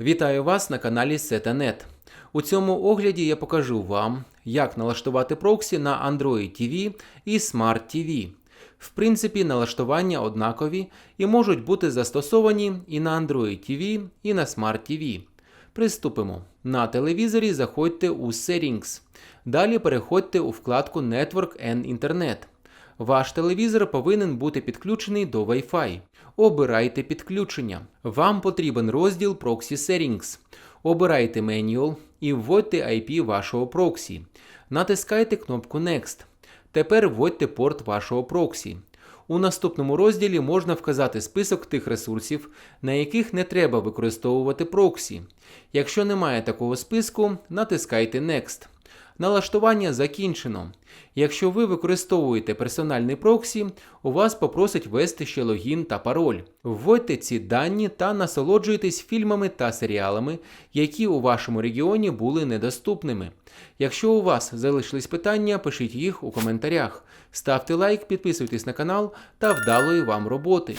Вітаю вас на каналі Setanet. У цьому огляді я покажу вам, як налаштувати проксі на Android TV і Smart TV. В принципі, налаштування однакові і можуть бути застосовані і на Android TV, і на Smart TV. Приступимо. На телевізорі заходьте у Settings. Далі переходьте у вкладку Network and Internet. Ваш телевізор повинен бути підключений до Wi-Fi. Обирайте підключення. Вам потрібен розділ Proxy Settings. Обирайте Manual і вводьте IP вашого проксі. Натискайте кнопку Next. Тепер вводьте порт вашого проксі. У наступному розділі можна вказати список тих ресурсів, на яких не треба використовувати проксі. Якщо немає такого списку, натискайте Next. Налаштування закінчено. Якщо ви використовуєте персональний проксі, у вас попросять ввести ще логін та пароль. Вводьте ці дані та насолоджуйтесь фільмами та серіалами, які у вашому регіоні були недоступними. Якщо у вас залишились питання, пишіть їх у коментарях. Ставте лайк, підписуйтесь на канал та вдалої вам роботи.